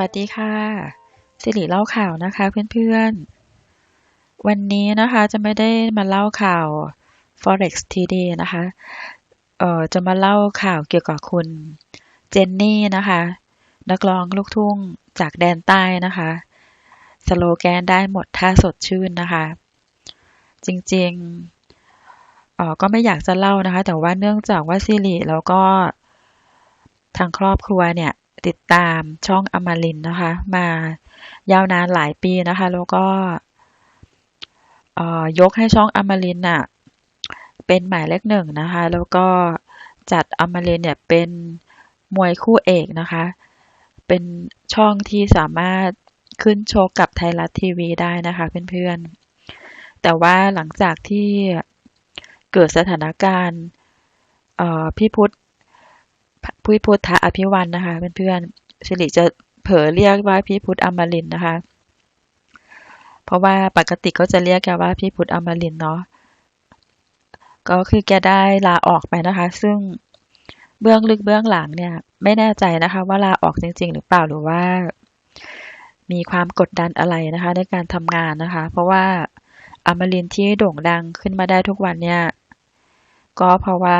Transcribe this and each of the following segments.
วัสดีค่ะ สิริเล่าข่าวนะคะเพื่อนๆ วันนี้นะคะจะไม่ได้มาเล่าข่าว forex td นะคะ เอ่อจะมาเล่าข่าวเกี่ยวกับคุณเจนนี่นะคะ นักร้องลูกทุ่งจากแดนใต้นะคะ สโลแกนได้หมดถ้าสดชื่นนะคะ จริงๆ เอ่อก็ไม่อยากจะเล่านะคะ แต่ว่าเนื่องจากว่าสิริแล้วก็ทางครอบครัวเนี่ย ติดตามช่องอมรินนะคะ มายาวนานหลายปีนะคะ แล้วก็เอ่อยกให้ช่องอมรินทร์น่ะเป็นหมายเลขหนึ่งนะคะ แล้วก็จัดอมรินเนี่ยเป็นมวยคู่เอกนะคะ เป็นช่องที่สามารถขึ้นโชกกับไทยรัฐทีวีได้นะคะเพื่อนๆ แต่ว่าหลังจากที่เกิดสถานการณ์เอ่อพี่ พุทธพุทธอภิวันนะคะเพื่อนๆสิริจะเผลอเรียกว่าพี่พุทธอมรินทร์นะคะ เพราะว่าปกติเขาจะเรียกแกว่าพี่พุทธอมรินทร์เนาะก็คือแกได้ลาออกไปนะคะ ซึ่งเบื้องลึกเบื้องหลังเนี่ย ไม่แน่ใจนะคะว่าลาออกจริง ๆ หรือเปล่าหรือว่า มีความกดดันอะไรนะคะ ในการทำงานนะคะ เพราะว่าอมรินทร์ที่โด่งดังขึ้นมาได้ทุกวันเนี่ย ก็เพราะว่า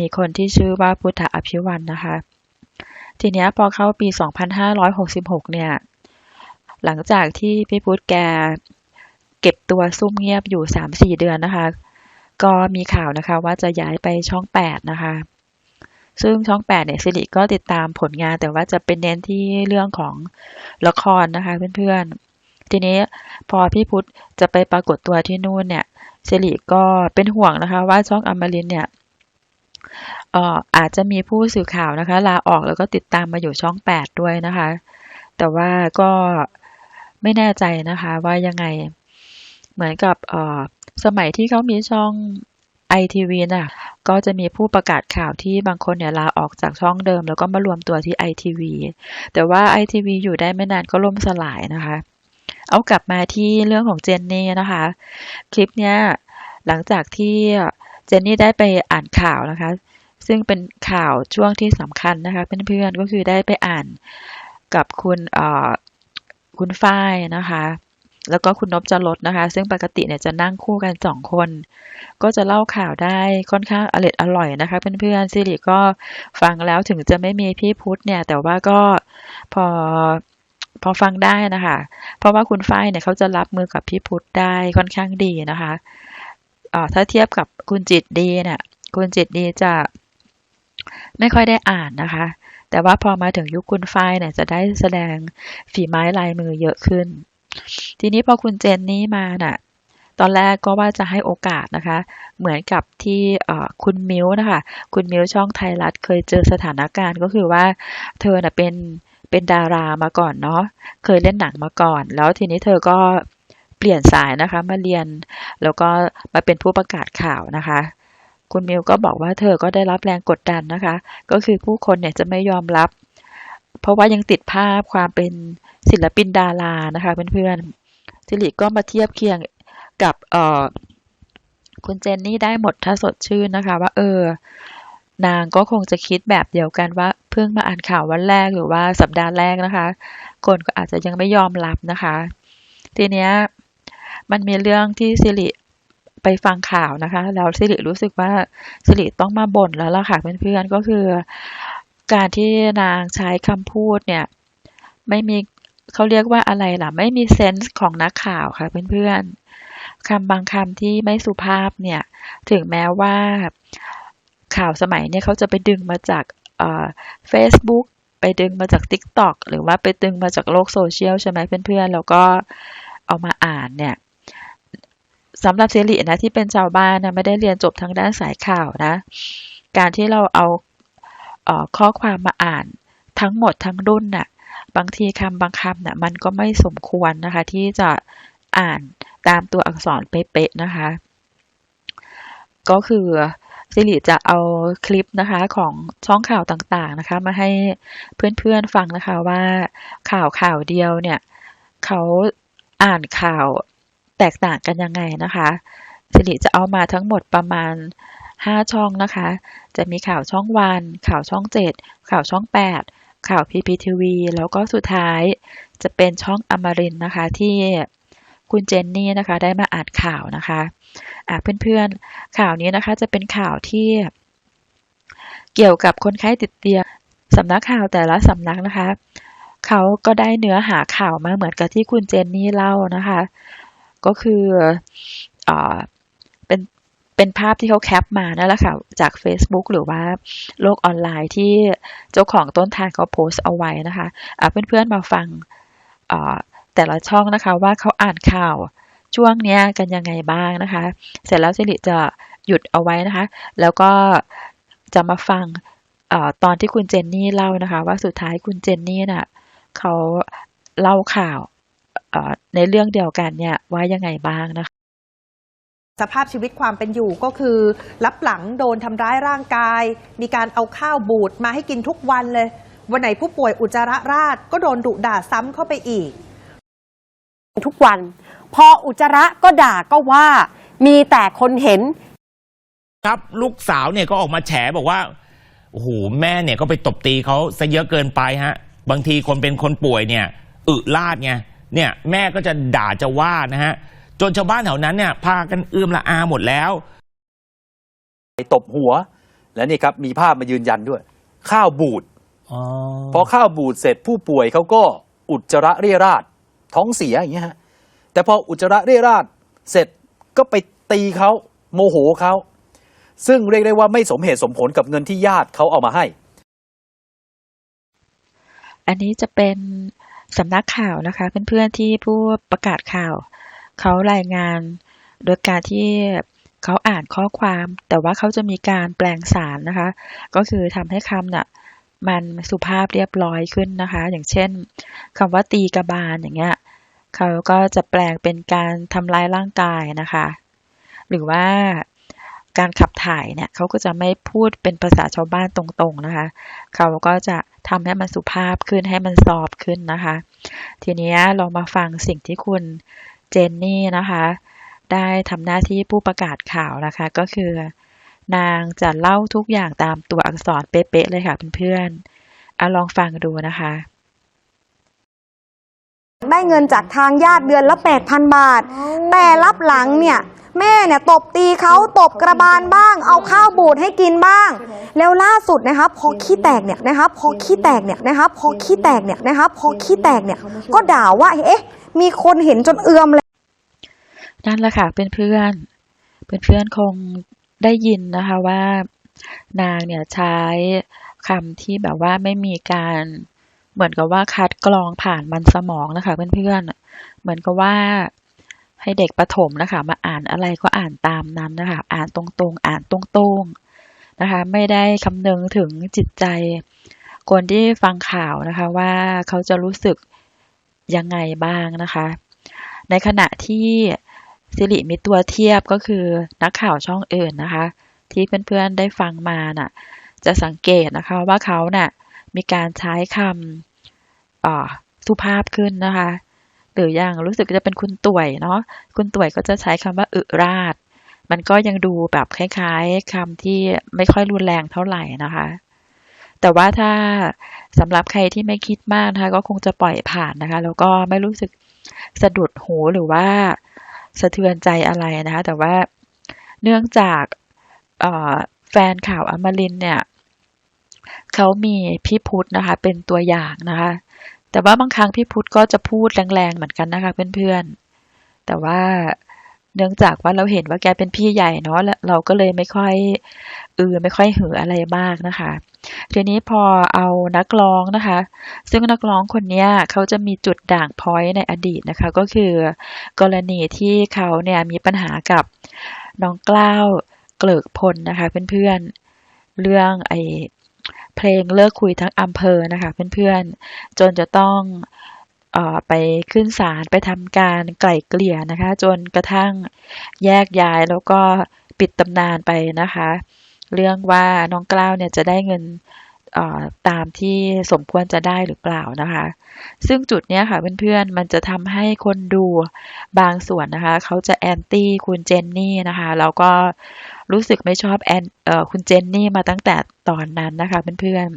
มีคนที่ชื่อว่าพุทธอภิวันนะคะ ทีนี้พอเข้าปี 2566 เนี่ย หลังจากที่พี่พุทธแกเก็บตัวซุ่มเงียบอยู่ 3-4 เดือนนะคะ ก็มีข่าวนะคะว่าจะย้ายไปช่อง 8 นะคะ ซึ่งช่อง 8 เนี่ยสิริก็ติดตามผลงานแต่ว่าจะเป็นเน้นที่เรื่องของละครนะคะเพื่อนๆ ทีนี้พอพี่พุทธจะไปปรากฏตัวที่นู่นเนี่ยสิริก็เป็นห่วงนะคะว่าช่องอมรินเนี่ย อาจจะมีผู้สื่อข่าวนะคะลาออกแล้วก็ติดตามมาอยู่ช่อง 8 ด้วยนะคะ แต่ว่าก็ไม่แน่ใจนะคะว่ายังไงเหมือนกับอ่อสมัยที่เขามีช่องไอทีวีน่ะก็จะมีผู้ประกาศข่าวที่บางคนเนี่ยลาออกจากช่องเดิม แล้วก็มารวมตัวที่ไอทีวีแต่ว่าไอทีวีอยู่ได้ไม่นานก็ล่มสลายนะคะ เอากลับมาที่เรื่องของเจนนี่นะคะ คลิปเนี้ยหลังจากที่ เจนนี่ได้ไปอ่านข่าวนะคะ ซึ่งเป็นข่าวช่วงที่สำคัญนะคะเพื่อนๆก็คือได้ไปอ่านกับคุณคุณฝ้ายนะคะแล้วก็คุณนพจรสนะคะ ซึ่งปกติเนี่ยจะนั่งคู่กันสองคน ก็จะเล่าข่าวได้ค่อนข้างอร่อยอร่อยนะคะ เพื่อนๆสิริก็ฟังแล้วถึงจะไม่มีพี่พุทธเนี่ย แต่ว่าก็พอพอฟังได้นะคะ เพราะว่าคุณฝ้ายเนี่ยเขาจะรับมือกับพี่พุทธได้ค่อนข้างดีนะคะ ถ้าเทียบกับคุณจิตดีเนี่ยคุณจิตดีจะไม่ค่อยได้อ่านนะคะ แต่ว่าพอมาถึงยุคคุณฝ้ายเนี่ยจะได้แสดงฝีไม้ลายมือเยอะขึ้น ทีนี้พอคุณเจนนี่มาน่ะ ตอนแรกก็ว่าจะให้โอกาสนะคะ เหมือนกับที่คุณมิวนะคะ คุณมิวช่องไทยรัฐเคยเจอสถานการณ์ก็คือว่าเธอน่ะเป็นเป็นดารามาก่อนเนาะ เคยเล่นหนังมาก่อน แล้วทีนี้เธอก็ ปลี่ยนสายนะคะ มาเรียนแล้วก็มาเป็นผู้ประกาศข่าวนะคะ คุณมิวก็บอกว่าเธอก็ได้รับแรงกดดันนะคะ ก็คือผู้คนเนี่ยจะไม่ยอมรับ เพราะว่ายังติดภาพความเป็นศิลปินดารานะคะเพื่อนๆสิริก็มาเทียบเคียงกับเอ่อคุณเจนนี่ได้หมดถ้าสดชื่นนะคะ ว่าเออนางก็คงจะคิดแบบเดียวกันว่าเพิ่งมาอ่านข่าววันแรกหรือว่าสัปดาห์แรกนะคะ คนก็อาจจะยังไม่ยอมรับนะคะ ทีเนี้ย มันมีเรื่องที่สิริไปฟังข่าวนะคะ แล้วสิริรู้สึกว่าสิริต้องมาบ่นแล้วล่ะค่ะเพื่อนๆก็คือ การที่นางใช้คำพูดเนี่ย ไม่มีเขาเรียกว่าอะไรล่ะ ไม่มีเซนส์ของนักข่าวค่ะเพื่อนๆคำบางคำที่ไม่สุภาพเนี่ย ถึงแม้ว่าข่าวสมัยเนี่ยเขาจะไปดึงมาจากเอ่อ Facebook ไปดึงมาจาก TikTok หรือว่าไปดึงมาจากโลกโซเชียลใช่ไหมเพื่อนๆ แล้วก็เอามาอ่านเนี่ย สำหรับเซรีนะที่เป็นชาวบ้านนะไม่ได้เรียนจบทางด้านสายข่าวนะ การที่เราเอาเออข้อความมาอ่านทั้งหมดทั้งรุ่นน่ะบางทีคำบางคำน่ะมันก็ไม่สมควรนะคะ ที่จะอ่านตามตัวอักษรเป๊ะๆนะคะ ก็คือสิริจะเอาคลิปนะคะของช่องข่าวต่างๆนะคะ มาให้เพื่อนๆฟังนะคะว่าข่าวข่าวเดียวเนี่ยเขาอ่านข่าว แตกต่างกันยังไงนะคะสิริจะเอามาทั้งหมดประมาณ 5 ช่องนะคะ จะมีข่าวช่องวัน ข่าวช่อง 7 ข่าวช่อง 8 ข่าว PPTV แล้วก็สุดท้ายจะเป็นช่องอมรินนะคะที่คุณเจนนี่นะคะได้มาอ่านข่าวนะคะอะเพื่อนๆ ข่าวนี้นะคะจะเป็นข่าวที่ เกี่ยวกับคนไข้ติดเตียงสำนักข่าวแต่ละสำนักนะคะ เขาก็ได้เนื้อหาข่าวมาเหมือนกับที่คุณเจนนี่เล่านะคะ ก็คืออเป็นเป็นภาพที่เขาแคปมานั่นแหละค่ะจาก Facebook หรือว่าโลกออนไลน์ที่เจ้าของต้นทางเขาโพสต์เอาไว้นะคะอะเพื่อนๆมาฟังแต่ละช่องนะคะว่าเขาอ่านข่าวช่วงนี้กันยังไงบ้างนะคะ เสร็จแล้วสิริจะหยุดเอาไว้นะคะ แล้วก็จะมาฟังอตอนที่คุณเจนนี่เล่านะคะ ว่าสุดท้ายคุณเจนนี่น่ะเขาเล่าข่าว ในเรื่องเดียวกันเนี่ยว่ายังไงบ้างนะคะสภาพชีวิตความเป็นอยู่ก็คือ รับหลังโดนทำร้ายร่างกาย มีการเอาข้าวบูดมาให้กินทุกวันเลย วันไหนผู้ป่วยอุจจาระราดก็โดนดุด่าซ้ำเข้าไปอีก ทุกวัน พออุจจาระก็ด่าก็ว่า มีแต่คนเห็น ครับลูกสาวเนี่ยก็ออกมาแฉบอกว่าโอ้โหแม่เนี่ยก็ไปตบตีเขาซะเยอะเกินไปฮะ บางทีคนเป็นคนป่วยเนี่ยอึลาดไง เนี่ยแม่ก็จะด่าจะว่านะฮะจนชาวบ้านแถวนั้นเนี่ยพากันเอื้อมละอาหมดแล้วไปตบหัว และนี่ครับมีภาพมายืนยันด้วย ข้าวบูดพอข้าวบูดเสร็จผู้ป่วยเขาก็อุจจาระเรี่ยราดท้องเสียอย่างเงี้ยฮะแต่พออุจจาระเรี่ยราดเสร็จก็ไปตีเขาโมโหเขาซึ่งเรียกได้ว่าไม่สมเหตุสมผลกับเงินที่ญาติเขาเอามาให้ อันนี้จะเป็น สำนักข่าวนะคะเพื่อนๆที่ผู้ประกาศข่าวเขารายงานโดยการที่เขาอ่านข้อความแต่ว่าเขาจะมีการแปลงสารนะคะ ก็คือทำให้คำน่ะมันสุภาพเรียบร้อยขึ้นนะคะ อย่างเช่นคำว่าตีกระบาลอย่างเงี้ยเขาก็จะแปลงเป็นการทำร้ายร่างกายนะคะ หรือว่า การขับถ่ายเนี่ยเขาก็จะไม่พูดเป็นภาษาชาวบ้านตรงๆนะคะเขาก็จะทำให้มันสุภาพขึ้นให้มันซอฟต์ขึ้นนะคะ ทีนี้เรามาฟังสิ่งที่คุณเจนนี่นะคะ ได้ทำหน้าที่ผู้ประกาศข่าวนะคะ ก็คือ นางจะเล่าทุกอย่างตามตัวอักษรเป๊ะๆเลยค่ะเพื่อนๆอะลองฟังดูนะคะ ได้เงินจากทางญาติเดือนละ 8,000 บาท แต่รับหลังเนี่ยแม่เนี่ยตบตีเขาตบกระบาลบ้าง เอาข้าวบูดให้กินบ้าง แล้วล่าสุดนะครับพอขี้แตกเนี่ยนะครับพอขี้แตกเนี่ยนะครับพอขี้แตกเนี่ยนะครับพอขี้แตกเนี่ยก็ด่าว่าเอ๊ะ มีคนเห็นจนเอือมเลยนั่นแหละค่ะเพื่อนเพื่อนเพื่อนเพื่อนๆคงได้ยินนะคะว่า นางเนี่ยใช้คำที่แบบว่าไม่มีการ เหมือนกับว่าคัดกรองผ่านมันสมองนะคะเพื่อนเพื่อนๆ เหมือนกับว่าให้เด็กประถมนะคะมาอ่านอะไรก็อ่านตามนั้นนะคะ อ่านตรงๆ อ่านตรงๆนะคะ ไม่ได้คำนึงถึงจิตใจ คนที่ฟังข่าวนะคะว่าเขาจะรู้สึกยังไงบ้างนะคะ ในขณะที่สิริมีตัวเทียบก็คือนักข่าวช่องอื่นนะคะ ที่เพื่อนๆได้ฟังมาน่ะ จะสังเกตนะคะว่าเขาน่ะ มีการใช้คำสุภาพขึ้นนะคะ หรืออย่างรู้สึกจะเป็นคุณต่วยเนาะคุณต่วยก็จะใช้คำว่าอึราดมันก็ยังดูแบบคล้ายๆคำที่ไม่ค่อยรุนแรงเท่าไหร่นะคะ แต่ว่าถ้าสำหรับใครที่ไม่คิดมากนะคะ ก็คงจะปล่อยผ่านนะคะ แล้วก็ไม่รู้สึกสะดุดหูหรือว่าสะเทือนใจอะไรนะคะ แต่ว่าเนื่องจากแฟนข่าวอมรินเนี่ย เขามีพี่พุทธนะคะ เป็นตัวอย่างนะคะ แต่ว่าบางครั้งพี่พุทธก็จะพูดแรงๆเหมือนกันนะคะเพื่อนๆ แต่ว่าเนื่องจากว่าเราเห็นว่าแกเป็นพี่ใหญ่เนาะแล้วเราก็เลยไม่ค่อยเออไม่ค่อยหืออะไรมากนะคะ ทีนี้พอเอานักร้องนะคะ ซึ่งนักร้องคนนี้เขาจะมีจุดด่างพร้อยในอดีตนะคะ ก็คือกรณีที่เขาเนี่ยมีปัญหากับน้องกล้าวเกลิกพลนะคะเพื่อนๆเรื่องไอ เพลงเลิกคุยทั้งอำเภอนะคะเพื่อนๆ จนจะต้องออไปขึ้นศาลไปทำการไกล่เกลี่ยนะคะ จนกระทั่งแยกย้ายแล้วก็ปิดตำนานไปนะคะ เรื่องว่าน้องกล้าวเนี่ยจะได้เงินตามที่สมควรจะได้หรือเปล่านะคะ ซึ่งจุดเนี้ยค่ะเพื่อนๆ มันจะทำให้คนดูบางส่วนนะคะ เขาจะแอนตี้คุณเจนนี่นะคะ แล้วก็ รู้สึกไม่ชอบแอนเอ่อคุณเจนนี่มาตั้งแต่ตอนนั้นนะคะเพื่อน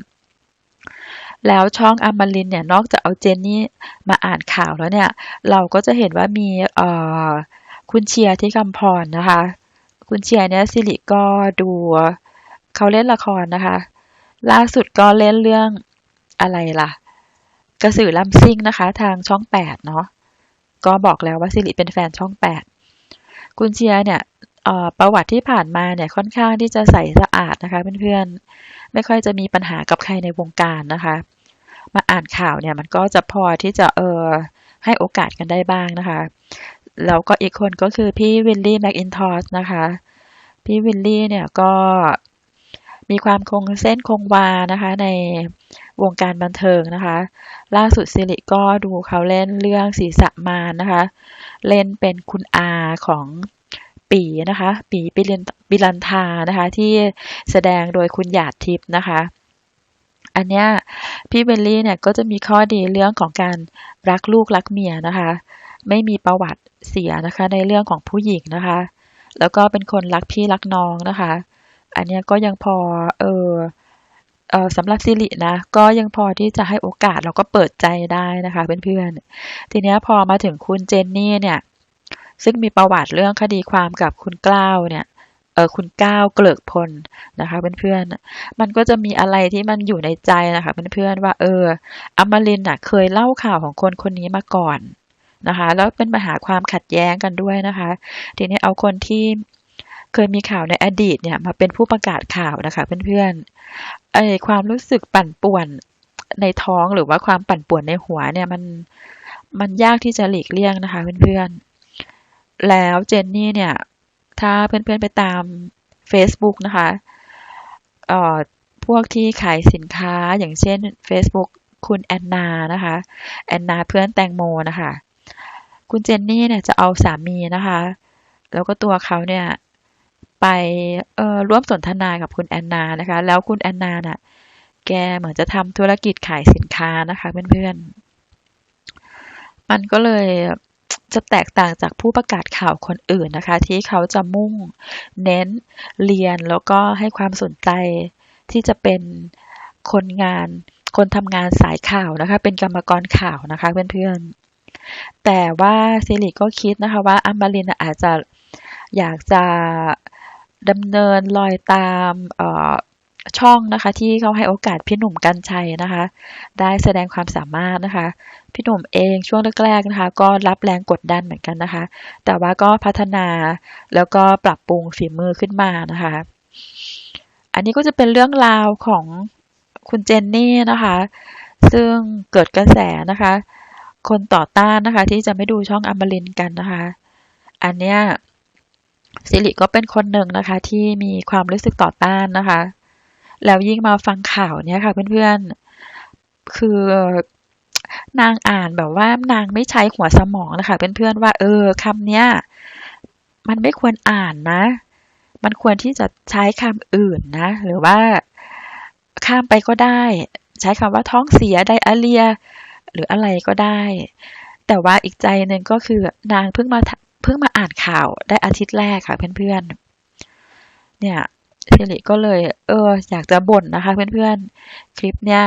แล้วช่องอมรินเนี่ยนอกจากเอาเจนนี่มาอ่านข่าวแล้วเนี่ย เราก็จะเห็นว่ามีเอ่อคุณเชียร์ที่คำพรนะคะ คุณเชียร์เนี่ยสิริก็ดูเขาเล่นละครนะคะ ล่าสุดก็เล่นเรื่องอะไรล่ะ กระสือลำซิ่งนะคะ ทางช่องแปดเนาะก็บอกแล้วว่าสิริเป็นแฟนช่องแปดคุณเชียร์เนี่ย ประวัติที่ผ่านมาเนี่ยค่อนข้างที่จะใสสะอาดนะคะเพื่อนๆ ไม่ค่อยจะมีปัญหากับใครในวงการนะคะ มาอ่านข่าวเนี่ยมันก็จะพอที่จะเออให้โอกาสกันได้บ้างนะคะ แล้วก็อีกคนก็คือพี่วิลลี่แมคอินทอสนะคะ พี่วิลลี่เนี่ยก็มีความคงเส้นคงวานะคะในวงการบันเทิงนะคะ ล่าสุดสิริก็ดูเขาเล่นเรื่องศีรษะมารนะคะ เล่นเป็นคุณอาของ ปีนะคะปีปิรันปิรันทานะคะ ที่แสดงโดยคุณหยาดทิพย์นะคะ อันเนี้ยพี่เบลลี่เนี่ยก็จะมีข้อดีเรื่องของการรักลูกรักเมียนะคะ ไม่มีประวัติเสียนะคะ ในเรื่องของผู้หญิงนะคะ แล้วก็เป็นคนรักพี่รักน้องนะคะ อันเนี้ยก็ยังพอเออเออสำหรับสิรินะ ก็ยังพอที่จะให้โอกาสแล้วก็เปิดใจได้นะคะเพื่อนๆทีเนี้ยพอมาถึงคุณเจนนี่เนี่ย ซึ่งมีประวัติเรื่องคดีความกับคุณกล้าวเนี่ยเออคุณก้าวเกลิกพลนะคะเพื่อนๆ มันก็จะมีอะไรที่มันอยู่ในใจนะคะเพื่อนๆว่า เอออมรินน่ะเคยเล่าข่าวของคนคนนี้มาก่อนนะคะแล้วเป็นปัญหาความขัดแย้งกันด้วยนะคะ ทีนี้เอาคนที่เคยมีข่าวในอดีตเนี่ยมาเป็นผู้ประกาศข่าวนะคะเพื่อนๆไอความรู้สึกปั่นป่วนในท้องหรือว่าความปั่นป่วนในหัวเนี่ยมันมันยากที่จะหลีกเลี่ยงนะคะเพื่อนๆ แล้วเจนนี่เนี่ย ถ้าเพื่อนๆไปตาม Facebook นะคะเอ่อพวกที่ขายสินค้าอย่างเช่น Facebook คุณแอนนานะคะแอนนาเพื่อนแตงโมนะคะคุณเจนนี่เนี่ยจะเอาสามีนะคะ แล้วก็ตัวเขาเนี่ยไปเอ่อร่วมสนทนากับคุณแอนนานะคะ แล้วคุณแอนนาน่ะแกเหมือนจะทำธุรกิจขายสินค้านะคะเพื่อนๆ มันก็เลย จะแตกต่างจากผู้ประกาศข่าวคนอื่นนะคะ ที่เขาจะมุ่งเน้นเรียนแล้วก็ให้ความสนใจที่จะเป็นคนงาน คนทำงานสายข่าวนะคะ เป็นกรรมกรข่าวนะคะเพื่อนๆ แต่ว่าซิริก็คิดนะคะว่าอัมบารินอาจจะอยากจะดำเนินรอยตามเช่องนะคะ ที่เขาให้โอกาสพี่หนุ่มกัญชัยนะคะ ได้แสดงความสามารถนะคะ พี่หนุ่มเองช่วงแรกๆนะคะ ก็รับแรงกดดันเหมือนกันนะคะ แต่ว่าก็พัฒนาแล้วก็ปรับปรุงฝีมือขึ้นมานะคะ อันนี้ก็จะเป็นเรื่องราวของคุณเจนนี่นะคะ ซึ่งเกิดกระแสนะคะ คนต่อต้านนะคะ ที่จะไม่ดูช่องอมรินกันนะคะ อันเนี้ยสิริก็เป็นคนหนึ่งนะคะ ที่มีความรู้สึกต่อต้านนะคะ แล้วยิ่งมาฟังข่าวเนี้ยค่ะเพื่อนๆ คือนางอ่านแบบว่านางไม่ใช้หัวสมองนะคะเพื่อนๆว่า เออคำเนี้ยมันไม่ควรอ่านนะ มันควรที่จะใช้คำอื่นนะ หรือว่าข้ามไปก็ได้ ใช้คำว่าท้องเสียไดอาเรีย หรืออะไรก็ได้ แต่ว่าอีกใจหนึ่งก็คือนางเพิ่งมาเพิ่งมาอ่านข่าวได้อาทิตย์แรกค่ะเพื่อนๆ เนี่ย สิริก็เลย เออ อยากจะบ่นนะคะ เพื่อนๆ คลิปเนี้ย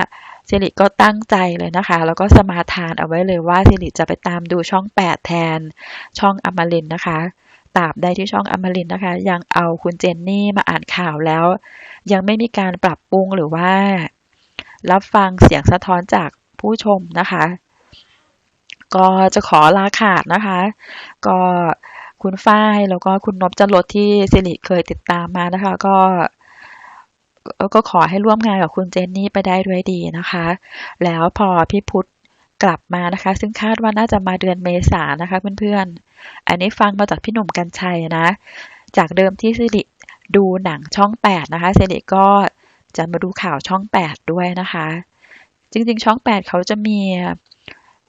สิริก็ตั้งใจเลยนะคะ แล้วก็สมาทานเอาไว้เลยว่าสิริจะไปตามดูช่องแปดแทนช่องอมรินนะคะตราบใดที่ช่องอมรินนะคะ ยังเอาคุณเจนนี่มาอ่านข่าวแล้ว ยังไม่มีการปรับปรุงหรือว่า รับฟังเสียงสะท้อนจากผู้ชมนะคะ ก็จะขอลาขาดนะคะ ก็ คุณฝ้ายแล้วก็คุณนพจรดที่สิริเคยติดตามมานะคะ ก็ก็ขอให้ร่วมงานกับคุณเจนนี่ไปได้ด้วยดีนะคะ แล้วพอพี่พุทธกลับมานะคะ ซึ่งคาดว่าน่าจะมาเดือนเมษานะคะเพื่อนๆ อันนี้ฟังมาจากพี่หนุ่มกัญชัยนะ จากเดิมที่สิริดูหนังช่องแปดนะคะสิริก็จะมาดูข่าวช่องแปดด้วยนะคะ จริงๆ ช่องแปดเขาจะมี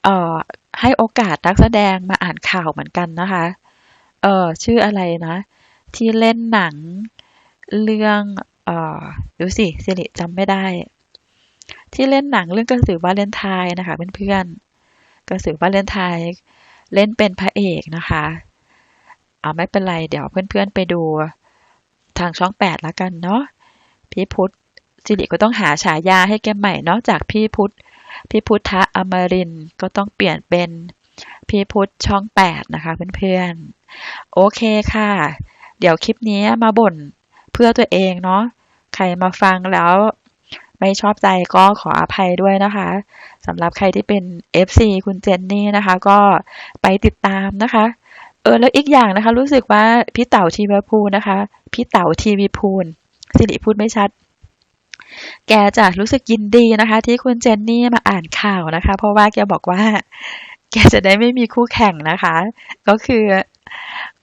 เอ่อให้โอกาสนักแสดงมาอ่านข่าวเหมือนกันนะคะ เออชื่ออะไรนะ ที่เล่นหนังเรื่องเออดูสิสิริจำไม่ได้ ที่เล่นหนังเรื่องกระสือวาเลนไทน์นะคะเพื่อนๆกระสือวาเลนไทน์เล่นเป็นพระเอกนะคะเอาไม่เป็นไร เดี๋ยวเพื่อนๆไปดูทางช่องแปดแล้วกันเนาะพี่พุทธสิริก็ต้องหาฉายาให้แกใหม่นอกจากพี่พุทธพี่พุทธะอมรินก็ต้องเปลี่ยนเป็น พี่พุทธช่องแปดนะคะเพื่อนๆ โอเคค่ะ เดี๋ยวคลิปนี้มาบ่นเพื่อตัวเองเนาะ ใครมาฟังแล้วไม่ชอบใจก็ขออภัยด้วยนะคะสำหรับใครที่เป็น FC คุณเจนนี่นะคะ ก็ไปติดตามนะคะ เออแล้วอีกอย่างนะคะ รู้สึกว่าพี่เต๋าทีวีพูนะคะ พี่เต๋าทีวีพูลสิริพูดไม่ชัด แกจะรู้สึกยินดีนะคะ ที่คุณเจนนี่มาอ่านข่าวนะคะ เพราะว่าแกบอกว่า แกจะได้ไม่มีคู่แข่งนะคะ ก็คือ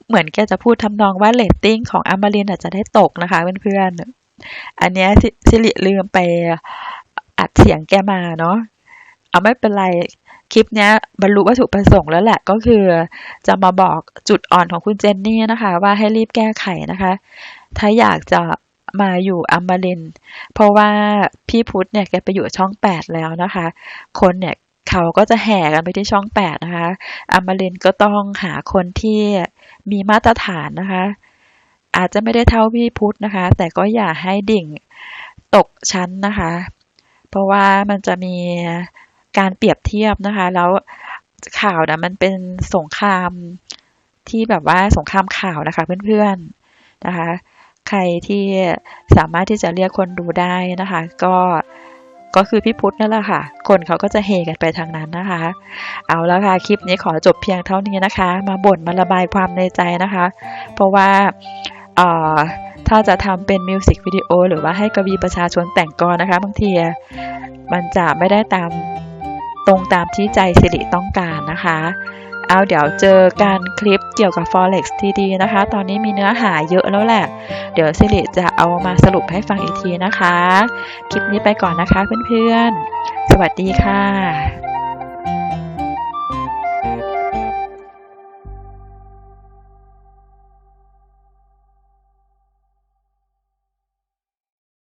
เหมือนแกจะพูดทำนองว่าเรตติ้งของอมรินอาจจะได้ตกนะคะเพื่อนๆ อันนี้สิสิริลืมไปอัดเสียงแกมาเนาะ เอาไม่เป็นไร คลิปนี้บรรลุวัตถุประสงค์แล้วแหละก็คือ จะมาบอกจุดอ่อนของคุณเจนนี่นะคะ ว่าให้รีบแก้ไขนะคะ ถ้าอยากจะมาอยู่อัมบริน เพราะว่าพี่พุทธเนี่ยแกไปอยู่ช่องแปดแล้วนะคะ คนเนี่ย เขาก็จะแห่กันไปที่ช่องแปดนะคะอมรินทร์ก็ต้องหาคนที่มีมาตรฐานนะคะ อาจจะไม่ได้เท่าพี่พุทธนะคะ แต่ก็อย่าให้ดิ่งตกชั้นนะคะ เพราะว่ามันจะมีการเปรียบเทียบนะคะ แล้วข่าวนะมันเป็นสงครามที่แบบว่าสงครามข่าวนะคะเพื่อนๆนะคะ ใครที่สามารถที่จะเรียกคนดูได้นะคะ ก็ ก็คือพี่พุทธนั่นแหละค่ะ คนเขาก็จะเฮกันไปทางนั้นนะคะ เอาแล้วค่ะ คลิปนี้ขอจบเพียงเท่านี้นะคะ มาบ่นมาระบายความในใจนะคะ เพราะว่าถ้าจะทำเป็นมิวสิกวิดีโอหรือว่าให้กวีประชาชนแต่งกลอนนะคะบางทีมันจะไม่ได้ตามตรงตามที่ใจสิริต้องการนะคะ เอาเดี๋ยวเจอการคลิปเกี่ยวกับ forex ที่ดีนะคะ ตอนนี้มีเนื้อหาเยอะแล้วแหละ เดี๋ยวสิริจะเอามาสรุปให้ฟังอีกทีนะคะ คลิปนี้ไปก่อนนะคะเพื่อนๆ สวัสดีค่ะ